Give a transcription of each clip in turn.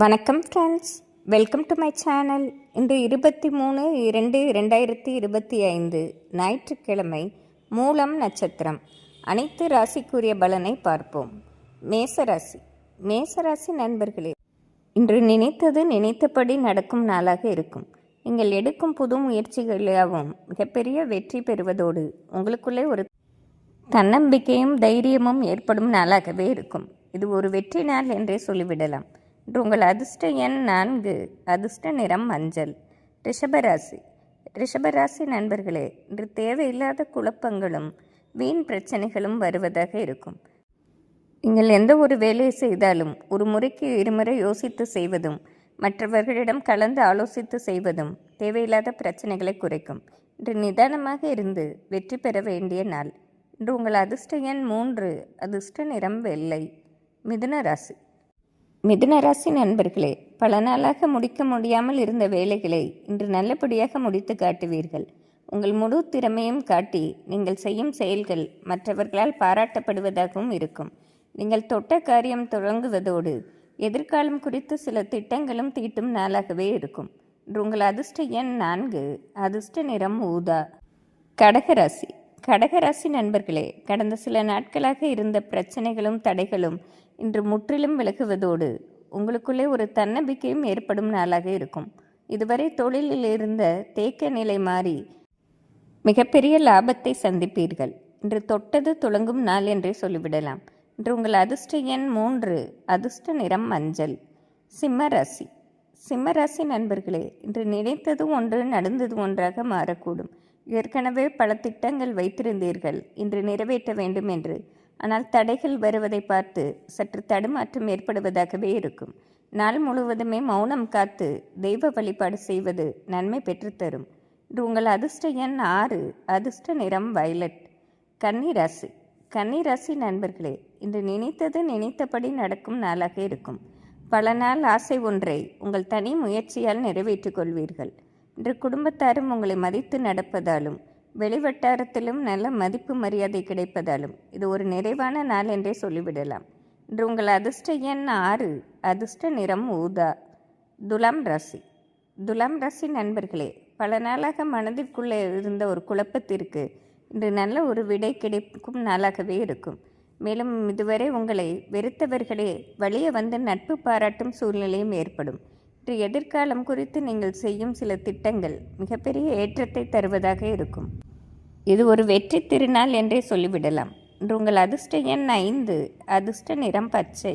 வணக்கம் friends welcome to my channel இன்று இருபத்தி மூணு இரண்டு இரண்டாயிரத்தி இருபத்தி ஐந்து ஞாயிற்றுக்கிழமை மூலம் நட்சத்திரம். அனைத்து ராசிக்குரிய பலனை பார்ப்போம். மேசராசி. மேசராசி நண்பர்களே இன்று நினைத்தது நினைத்தபடி நடக்கும் நாளாக இருக்கும். நீங்கள் எடுக்கும் புது முயற்சிகளாகவும் மிகப்பெரிய வெற்றி பெறுவதோடு உங்களுக்குள்ளே ஒரு தன்னம்பிக்கையும் தைரியமும் ஏற்படும் நாளாகவே இருக்கும். இது ஒரு வெற்றி நாள் என்றே சொல்லிவிடலாம். உங்கள் அதிர்ஷ்ட எண் நான்கு. அதிர்ஷ்ட நிறம் மஞ்சள். ரிஷபராசி. ரிஷபராசி நண்பர்களே இன்று தேவையில்லாத குழப்பங்களும் வீண் பிரச்சனைகளும் வருவதாக இருக்கும். நீங்கள் எந்த ஒரு வேலையை செய்தாலும் ஒரு முறைக்கு இருமுறை யோசித்து செய்வதும் மற்றவர்களிடம் கலந்து ஆலோசித்து செய்வதும் தேவையில்லாத பிரச்சனைகளை குறைக்கும். இன்று நிதானமாக இருந்து வெற்றி பெற வேண்டிய நாள். இன்று உங்கள் அதிர்ஷ்ட எண் மூன்று. அதிர்ஷ்ட நிறம் வெள்ளை. மிதுன ராசி. மிதுன ராசி நண்பர்களே பல நாளாக முடிக்க முடியாமல் இருந்த வேலைகளை இன்று நல்லபடியாக முடித்து காட்டுவீர்கள். உங்கள் முழு திறமையும் காட்டி நீங்கள் செய்யும் செயல்கள் மற்றவர்களால் பாராட்டப்படுவதாகவும் இருக்கும். நீங்கள் தொட்ட காரியம் தொடங்குவதோடு எதிர்காலம் குறித்து சில திட்டங்களும் தீட்டும் நாளாகவே இருக்கும். இன்று உங்கள் அதிர்ஷ்ட எண் நான்கு அதிர்ஷ்ட நிறம் ஊதா. கடகராசி கடகராசி நண்பர்களே கடந்த சில நாட்களாக இருந்த பிரச்சனைகளும் தடைகளும் இன்று முற்றிலும் விலகுவதோடு உங்களுக்குள்ளே ஒரு தன்னம்பிக்கையும் ஏற்படும் நாளாக இருக்கும். இதுவரை தொழிலில் இருந்த தேக்க நிலை மாறி மிகப்பெரிய லாபத்தை சந்திப்பீர்கள். இன்று தொட்டது துளங்கும் நாள் என்றே சொல்லிவிடலாம். இன்று உங்கள் அதிர்ஷ்ட எண் மூன்று அதிர்ஷ்ட நிறம் மஞ்சள் சிம்ம சிம்மராசி நண்பர்களே இன்று நினைத்தது ஒன்று நடந்தது ஒன்றாக மாறக்கூடும். ஏற்கனவே பல திட்டங்கள் வைத்திருந்தீர்கள். இன்று நிறைவேற்ற வேண்டும் என்று. ஆனால் தடைகள் வருவதை பார்த்து சற்று தடுமாற்றம் ஏற்படுவதாகவே இருக்கும். நாள் முழுவதுமே மௌனம் காத்து தெய்வ வழிபாடு செய்வது நன்மை பெற்றுத்தரும் இன்று உங்கள் அதிர்ஷ்ட எண் ஆறு அதிர்ஷ்ட நிறம் வயலட். கன்னிராசி கன்னிராசி நண்பர்களே இன்று நினைத்தது நினைத்தபடி நடக்கும் நாளாக இருக்கும். பல நாள் ஆசை ஒன்றை உங்கள் தனி முயற்சியால் நிறைவேற்றிக் கொள்வீர்கள். இன்று குடும்பத்தாரும் உங்களை மதித்து நடப்பதாலும் வெளிவட்டாரத்திலும் நல்ல மதிப்பு மரியாதை கிடைப்பதாலும் இது ஒரு நிறைவான நாள் என்றே சொல்லிவிடலாம். இன்று உங்கள் அதிர்ஷ்ட எண் ஆறு அதிர்ஷ்ட நிறம் ஊதா. துலாம் ராசி. துலாம் ராசி நண்பர்களே பல நாளாக மனதிற்குள்ளே இருந்த ஒரு குழப்பத்திற்கு இன்று நல்ல ஒரு விடை கிடைக்கும் நாளாகவே இருக்கும். மேலும் இதுவரை உங்களை வெறுத்தவர்களே வழியே வந்து நட்பு பாராட்டும் சூழ்நிலையும் ஏற்படும். இன்று எதிர்காலம் குறித்து நீங்கள் செய்யும் சில திட்டங்கள் மிகப்பெரிய ஏற்றத்தை தருவதாக இருக்கும். இது ஒரு வெற்றி திருநாள் என்றே சொல்லிவிடலாம். இன்று உங்கள் அதிர்ஷ்ட எண் ஐந்து அதிர்ஷ்ட நிறம் பச்சை.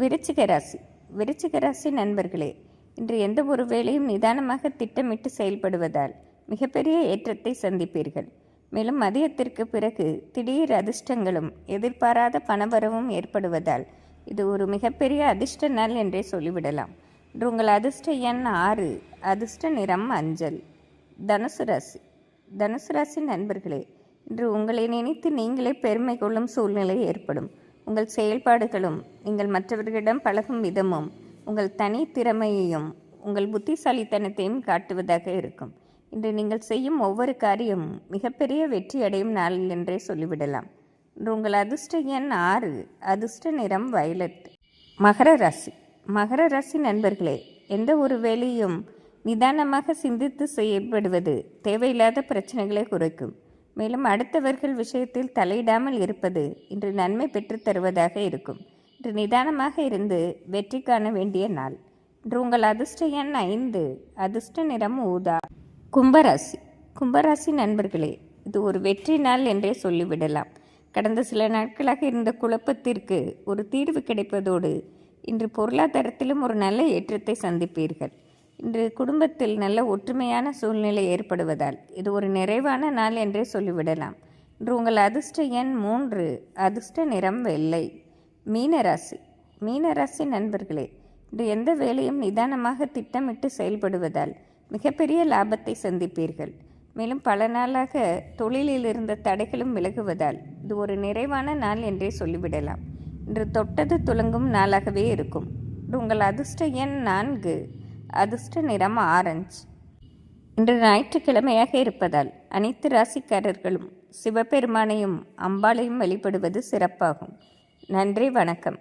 விருச்சிக ராசி. விருச்சிக ராசி நண்பர்களே இன்று எந்த ஒரு வேலையும் நிதானமாக திட்டமிட்டு செயல்படுவதால் மிகப்பெரிய ஏற்றத்தை சந்திப்பீர்கள். மேலும் மதியத்திற்கு பிறகு திடீர் அதிர்ஷ்டங்களும் எதிர்பாராத பணவரவும் ஏற்படுவதால் இது ஒரு மிகப்பெரிய அதிர்ஷ்ட நாள் என்றே சொல்லிவிடலாம். இன்று உங்கள் அதிர்ஷ்ட எண் ஆறு அதிர்ஷ்ட நிறம் மஞ்சள் தனுசு ராசி. தனுசு ராசி நண்பர்களே இன்று உங்களை நினைத்து நீங்களே பெருமை கொள்ளும் சூழ்நிலை ஏற்படும். உங்கள் செயல்பாடுகளும் நீங்கள் மற்றவர்களிடம் பழகும் விதமும் உங்கள் தனி திறமையையும் உங்கள் புத்திசாலித்தனத்தையும் காட்டுவதாக இருக்கும். இன்று நீங்கள் செய்யும் ஒவ்வொரு காரியமும் மிகப்பெரிய வெற்றி அடையும் நாள் என்றே சொல்லிவிடலாம். இன்று உங்கள் அதிர்ஷ்ட எண் ஆறு அதிர்ஷ்ட நிறம் வயலட். மகர ராசி. மகர ராசி நண்பர்களே எந்த ஒரு வேலையும் நிதானமாக சிந்தித்து செயல்படுவது தேவையில்லாத பிரச்சனைகளை குறைக்கும். மேலும் அடுத்தவர்கள் விஷயத்தில் தலையிடாமல் இருப்பது இன்று நன்மை பெற்றுத் தருவதாக இருக்கும். இன்று நிதானமாக இருந்து வெற்றி காண வேண்டிய நாள். இன்று உங்கள் அதிர்ஷ்ட எண் ஐந்து அதிர்ஷ்ட நிறம் ஊதா. கும்பராசி. கும்பராசி நண்பர்களே இது ஒரு வெற்றி நாள் என்றே சொல்லிவிடலாம். கடந்த சில நாட்களாக இருந்த குழப்பத்திற்கு ஒரு தீர்வு கிடைப்பதோடு இன்று பொருளாதாரத்திலும் ஒரு நல்ல ஏற்றத்தை சந்திப்பீர்கள். இன்று குடும்பத்தில் நல்ல ஒற்றுமையான சூழ்நிலை ஏற்படுவதால் இது ஒரு நிறைவான நாள் என்றே சொல்லிவிடலாம். இன்று உங்கள் அதிர்ஷ்ட எண் மூன்று அதிர்ஷ்ட நிறம் வெள்ளை. மீனராசி மீனராசி நண்பர்களே இன்று எந்த வேலையும் நிதானமாக திட்டமிட்டு செயல்படுவதால் மிகப்பெரிய லாபத்தை சந்திப்பீர்கள். மேலும் பல நாளாக தொழிலில் இருந்த தடைகளும் விலகுவதால் இது ஒரு நிறைவான நாள் என்றே சொல்லிவிடலாம். இன்று தொட்டது துலங்கும் நாளாகவே இருக்கும். உங்கள் அதிர்ஷ்ட எண் நான்கு. அதிர்ஷ்ட நிறம் ஆரஞ்சு. இன்று ஞாயிற்றுக்கிழமையாக இருப்பதால் அனைத்து ராசிக்காரர்களும் சிவபெருமானையும் அம்பாளையும் வழிபடுவது சிறப்பாகும். நன்றி வணக்கம்.